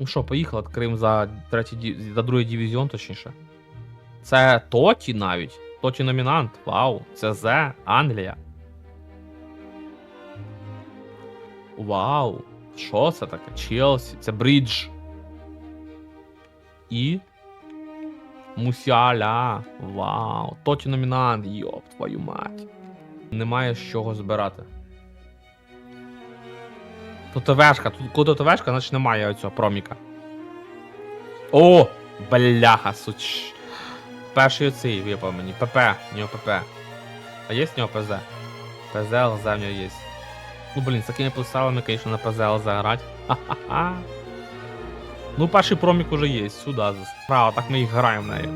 Ну що, поїхали, відкриємо за третій за другий дивізіон, точніше. Це Тоті навіть. Тоті номінант. Вау. Це Зе, Англія. Вау. Що це таке? Челсі. Це Брідж. І. Мусяля. Вау. Тоті номінант. Йоп, твою мать. Немає з чого збирати. Тут ТВшка, тут коли ТВшка, значить немає оцього проміка. О! Бляха, суч. Перший оцей випав мені. ПП, в нього ПП. А є в нього ПЗ? ПЗ, ЛЗ в нього є. Ну блін, з такими поставами, звісно, на ПЗ ЛЗ грати. Ха-ха-ха. Ну, перший промік уже є, сюди. Право, так ми їх граємо в неї.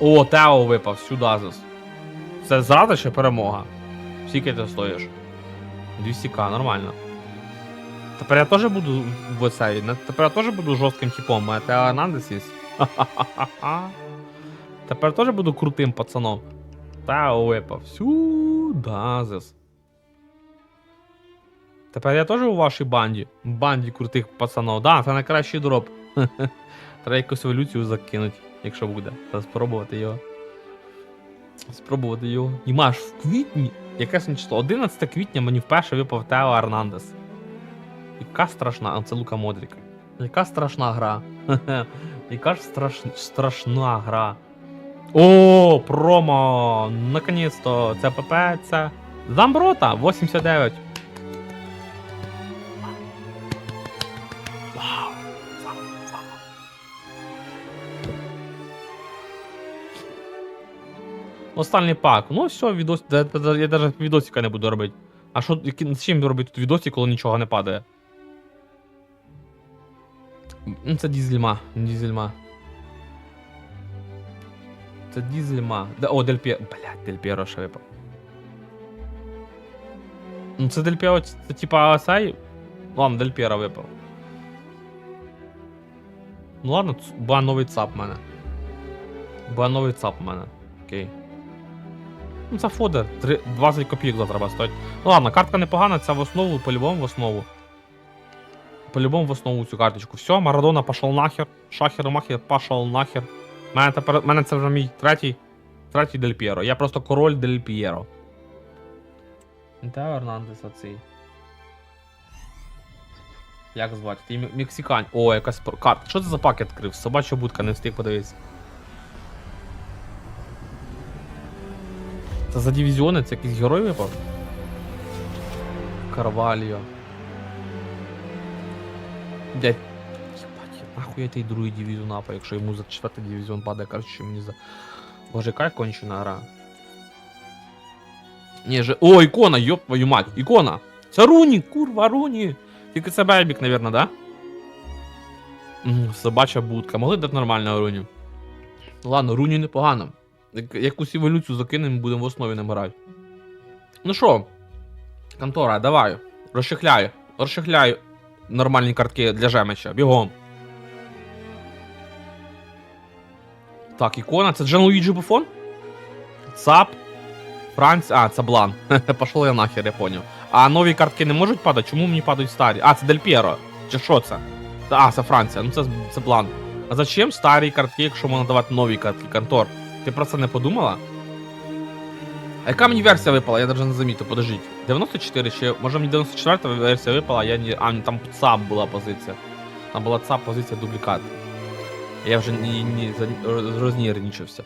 О, Тео випав, сюди зас. Це зрада чи перемога? Скільки ти стоїш? 200к, нормально. Тепер я теж буду в оцей. Тепер я теж буду жорстким типом, а є. Ха-ха-ха-ха. Тепер теж буду крутим пацаном. Тео випав. Сюда. Тепер я теж у вашій банді. Банді крутих пацанов. Да, це найкращий дроп. Треба якусь еволюцію закинути, якщо буде. Та спробувати його. Спробувати його. І маш в квітні. Яке число? 11 квітня мені вперше випав Тео Ернандес. Яка страшна. А це Лука Модрік. Яка страшна гра. Яка ж страш... страшна гра. О, промо! Наконець-то. Це ПП, це. Замброта 89. Останній пак. Ну все, відос. Я навіть відосика не буду робити. А що, з чим робити тут відосі, коли нічого не падає? Ну, Це дізельма. Дізельма. Це дізельма. Да, о, Дель П'єро. Блядь, Дель П'єро ще випав. Ну це Дель П'єро, це, це типа цей. Ладно, Дель П'єро випав. Ну ладно, ба новий ЦАП в мене. Ба новий ЦАП в мене. Окей. Ну, це фодер. Три- 20 копійок завтра треба стоїть. Ну ладно, картка непогана, це в основу, по-любому в основу. По-любому в основу цю карточку. Все, Марадона пішов нахер. Шахер Махер пішов нахер. Мене тепер. Мене це вже мій третій. Третій Дель П'єро. Я просто король Дель П'єро. Де Ернандес оцей? Як звати? Ти мексикань. О, якась карта. Що це за пакет відкрив? Собача будка, не встиг подивитися. Це за дивізіони, це якийсь герой випав? Карваліо. Дядь. Єбать, нахуй я той другий дивізіон апа, якщо йому за четвертий дивізіон падає, коротше, мені за. Боже, яка кончена гра. Ні, же. О, ікона, йоп твою мать, ікона! Це Руні, курва, Руні! Тільки це Бейбік, наверно, да? Собача будка. Могли дати нормально Руні. Ладно, Руні непогано. Як- Якусь еволюцію закинемо, будемо в основі нам грати. Ну що, контора, давай. Розшихляй. Розшихляй нормальні картки для Жемича. Бігом. Так, ікона, це Джан Луїджі Буфон? ЦАП. Франція. А, це Блан. Пошов я нахер, я поняв. А нові картки не можуть падати? Чому мені падають старі? А, це Дель П'єро. Чи що? Це- А, це Франція. Ну це, це Блан. А зачем старі картки, якщо можна давати нові картки, контор? Ти про це не подумала? А яка мені версія випала? Я навіть не замітив, подождіть. 94 чи може мені 94 версія випала, я не. А, там ЦАП була позиція. Там була ЦАП позиція дублікат. Я вже не, не, рознервничався.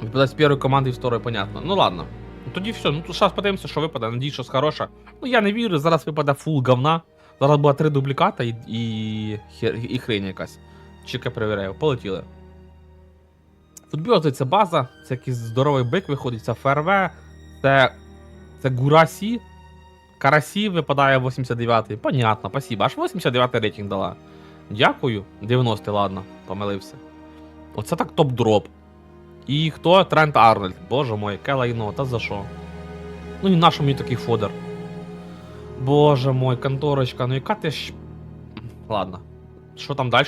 Випадає з першої команди і з второї, понятно. Ну ладно. Ну тоді все. Ну зараз подивимося, що випаде. Надіюсь, щось хороше. Ну я не вірю, зараз випаде фул говна. Зараз буде три дубліката і, і, і хрень якась. Чекай, перевіряю. Полетіли. Футбіози це база, це якийсь здоровий бик виходить, це ФРВ, це. Це Гурасі. Карасі випадає 89-й. Понятно, спасибо. Аж 89-й рейтинг дала. Дякую. 90-й, ладно, помилився. Оце так топ-дроп. І хто? Трент Арнольд. Боже мой, яке лайно, та за що? Ну і нащо мені такий фодер? Боже мой, конторочка, ну яка ти ж. Ладно. Що там далі?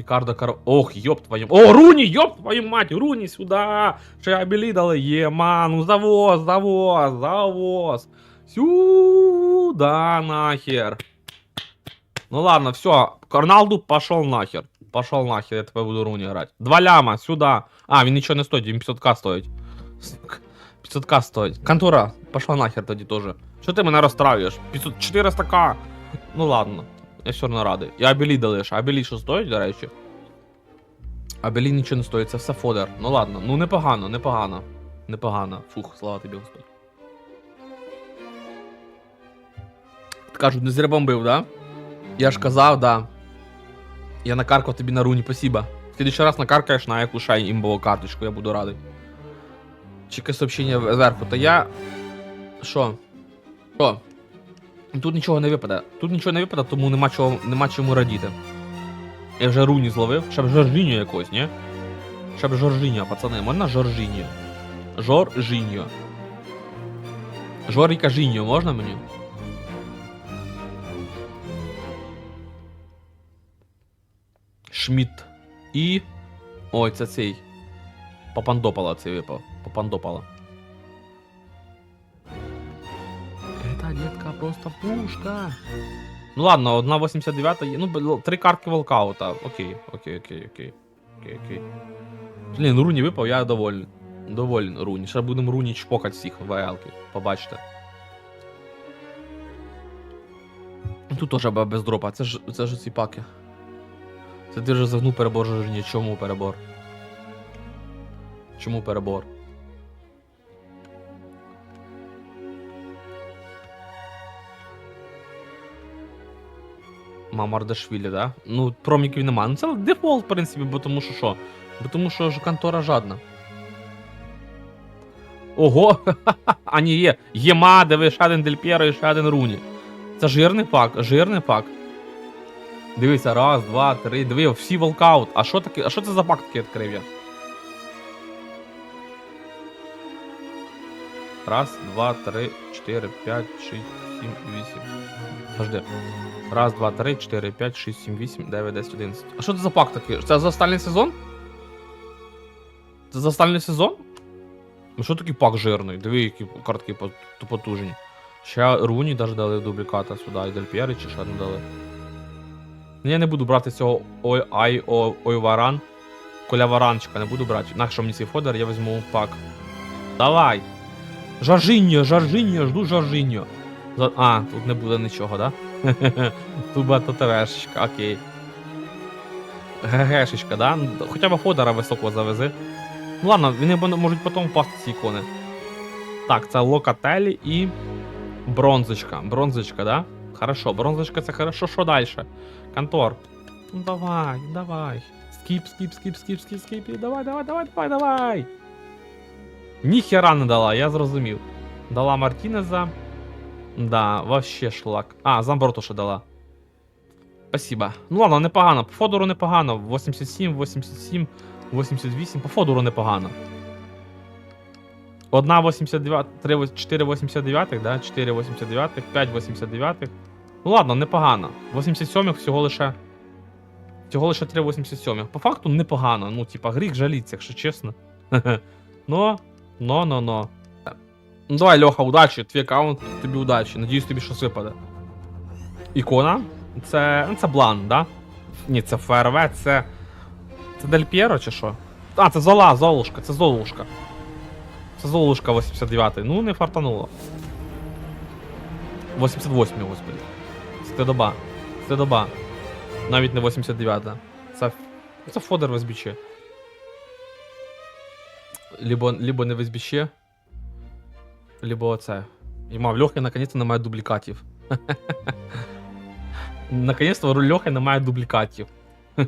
Рікардо Кар... Ох, ёб твою... О, Руні, ёб твою мать, Руні сюда! Ще абілі дали, єма, ну завоз, завоз, завоз. Сюда нахер. Ну ладно, все, Роналду пошел нахер. Пошел нахер, я тебе буду Руні грати. Два ляма, сюда. А, він нічого не стоїть, він 500к стоїть. Сука, 500к стоїть. Контура, пошла нахер тоді теж. Що ти мене розстраюєш? 500, 400к. Ну ладно, Я все одно радий. І Абелі дали ще. Абелі що стоїть, до речі? Абелі нічого не стоїть, це все фодер. Ну ладно, ну непогано, непогано. Непогано. Фух, слава тобі, Господь. Кажуть, не зря бомбив, да? Я ж казав, да. Я накаркав тобі на руні, спасибо. В следующий раз накаркаєш на яку шай імбову карточку, я буду радий. Чекай сообщення зверху. Та я. Що? Що? Тут нічого не випаде. Тут нічого не випаде, тому нема чого, нема чому радіти. Я вже руні зловив. Ще б якось, ні? Ще б Жоржіньо, пацани, можна Жоржіньо? Жоржіньо. Жоріка Жіньо, можна мені? Шмідт. І. Ой, це цей. Папандопала цей випав. Папандопала. Просто пушка. Ну ладно, одна 89 є. Ну, три картки волкаута. Окей, окей, окей, окей. Окей, окей. Блін, Руні випав, я доволен. Доволен Руні. Ще будемо Руні чпокати всіх ВЛки. Побачите. Тут теж без дропа. Це ж це ж ці паки. Це ти вже загнув перебор Жоржині. Чому перебор? Чому перебор? Мамардашвілі, да? Ну, проміків нема. Ну це дефолт, в принципі, бо тому що що? Бо тому що ж контора жадна. Ого! а ні, є. Єма, диви, ще один Дель П'єро і ще один Руні. Це жирний пак, жирний пак. Дивися, раз, два, три, диви, всі волкаут. А що таке? А що це за пак такий відкрив я? Раз, два, три, чотири, п'ять, шість, сім, вісім. Подожди. Раз, два, три, чотири, п'ять, шість, сім, вісім, дев'ять, десять, одинадцять. А що це за пак такий? Це за останній сезон? Це за останній сезон? Ну що такий пак жирний? Диви, які картки потужні. Ще Руні даже дали дубліката сюди, і Дель П'єри чи ще не дали. Ну, Я не буду брати цього ой, ай, ой, варан. Коля варанчика не буду брати. На що мені цей фодер, я візьму пак. Давай! Жоржиньо, Жоржиньо, жду Жоржиньо. За- А, тут не буде нічого, да? Тут буде ТТВшечка, окей. ГГшечка, да? Хоча б фодера високого завези. Ну ладно, вони можуть потім впасти ці ікони. Так, це локателі і бронзочка. Бронзочка, да? Хорошо, бронзочка це хорошо, що далі? Контор. Ну давай, давай. Скіп, скіп, скіп, скіп, скіп, скіп. Давай, давай, давай, давай, давай. Ніхера не дала, я зрозумів. Дала Мартінеза. Да, вообще шлак. А, Замброту ще дала. Спасибо. Ну ладно, непогано. По Фодору непогано. 87, 87, 88. По Фодору непогано. Одна 89, 3, 4 89, да? 4 89, 5 89. Ну ладно, непогано. 87 всього лише. Всього лише 3 87. По факту непогано. Ну, типа, гріх жаліться, якщо чесно. Но, но, но, но. Ну давай, Льоха, удачі, твій аккаунт, тобі удачі. Надіюсь, тобі щось випаде. Ікона. Це. Ну, це блан, да? Ні, це ФРВ, це. Це Дель П'єро чи що? А, це Зола, Золушка, це Золушка. Це Золушка 89 Ну, не фартануло. 88 господи. Це доба. Це доба. Навіть не 89-та. Це. Це Фодер в СБЧ. Либо, либо не в либо оце. І мав Льохи наконець-то немає дублікатів. Наконець-то Льохи немає дублікатів.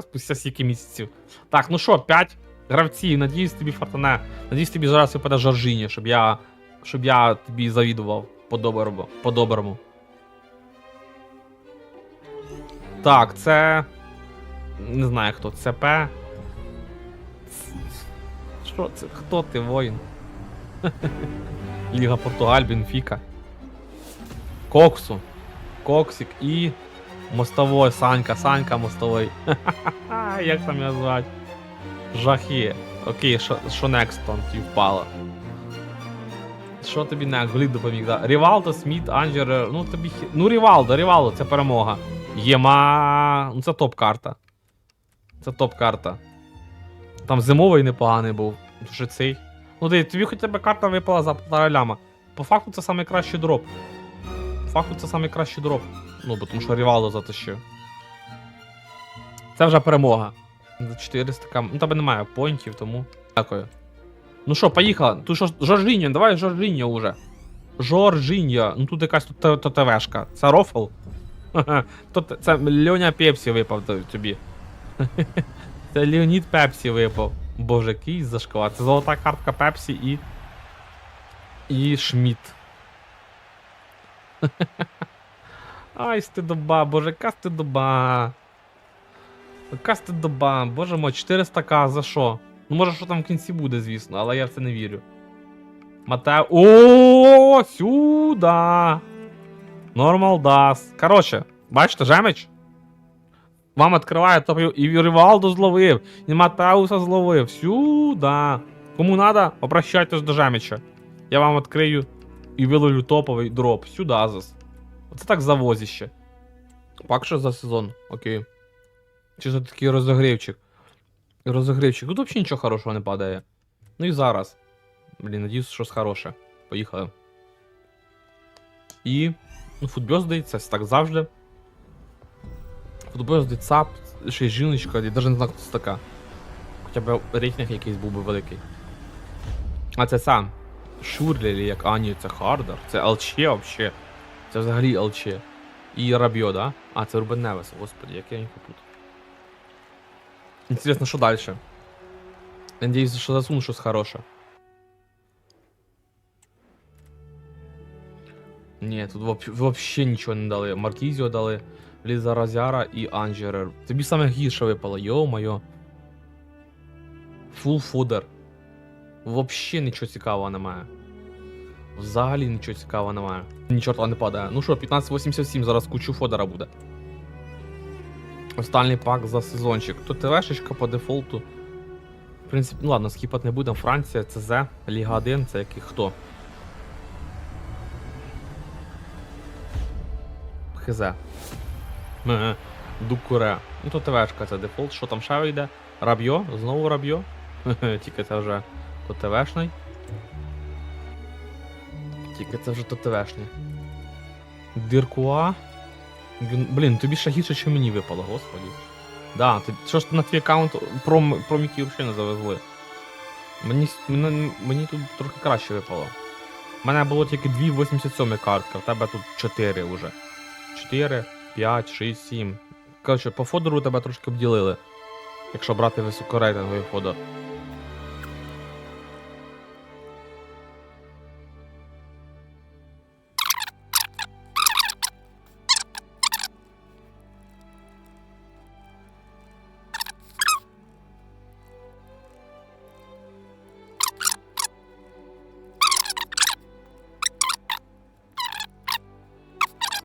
Спустя стільки місяців. Так, ну що, 5 гравців. Надіюсь, тобі фортане. Надіюсь, тобі зараз випаде Жоржині, щоб я. Щоб я тобі завідував по-доброму. По-доброму. Так, це. Не знаю хто. ЦП. Що це? Хто ти, воїн? Ліга Португаль, Бенфіка. Коксу. Коксик і. Мостовой, Санька, Санька мостовий. Як там його звати? Жахи. Окей, що next там ті впало? Що тобі не Гліб допоміг, да? Рівалдо, Сміт, Анджер, ну тобі. Ну Рівалдо, Рівалдо, це перемога. Єма. Ну це топ-карта. Це топ-карта. Там зимовий непоганий був. Дуже цей. Ну диви, тобі хоча б карта випала за полтора ляма. По факту це найкращий дроп. По факту це найкращий дроп. Ну, бо тому що Рівалдо затащив. Це вже перемога. За 400 кам. Ну тебе немає поінтів, тому. Дякую. Ну що, поїхали. Тут що, Жоржіньо, давай Жоржіньо уже. Жоржіньо. Ну тут якась тут ТТВшка. Це рофл. Це Льоня Пепсі випав тобі. Це Леонід Пепсі випав. Боже, який зашквар. Це золота картка Пепсі і. І Шміт. Ай, стидоба, боже, яка стидоба. Яка стидоба, боже мой, 400к за що? Ну може, що там в кінці буде, звісно, але я в це не вірю. Матео. О, сюда. Нормал дас. Короче, бачите, жемич? Вам відкриває топ і Рівалду зловив, і Матеуса зловив. Сюда. Кому надо, обращайтесь до жемича. Я вам відкрию і виловлю топовий дроп. Сюда зас. Оце так завозіще. Пак що за сезон, окей. Чи це такий розогрівчик? Розогрівчик. Тут взагалі нічого хорошого не падає. Ну і зараз. Блін, надіюсь, щось хороше. Поїхали. І. Ну, футбьоз здається, так завжди. Футбьоз де цап, ще й жіночка, я навіть не знаю, хто це така. Хоча б рейтинг якийсь був би великий. А це сам. Шурлі, як Ані, це Хардер. Це ЛЧ вообще. Це взагалі ЛЧ. І Рабьо, да? А, це Рубен Невес, господи, як я їх тут. Интересно, що далі? Надіюсь, що засуну щось хороше. Ні, тут вообще нічого не дали. Маркізіо дали, Ліза Розяра і Анджерер. Тобі саме гірше випало, йо-моє. Фул фудер. Вообще нічого цікавого немає. Взагалі нічого цікавого немає. Ні чорта не падає. Ну що, 1587, зараз кучу фодера буде. Останній пак за сезончик. Тут ТВшечка по дефолту. В принципі, ну ладно, скіпати не будемо. Франція, ЦЗ, Ліга 1, це який хто? ХЗ. Ге. Дукуре. Ну то ТВшка, це дефолт. Що там ще вийде? Рабьо? Знову Рабьо? Тільки це вже то ТВшний. Тільки це вже то ТВшний. Диркуа. Блін, тобі ще гірше, що мені випало, господі. Да, ти що ж на твій аккаунт пром, проміки взагалі не завезли. Мені, мені, мені тут трохи краще випало. У мене було тільки 2,87 картка, в тебе тут 4 вже. 4, 5, 6, 7. Коротше, по фодору тебе трошки обділили. Якщо брати високорейтинговий фодор.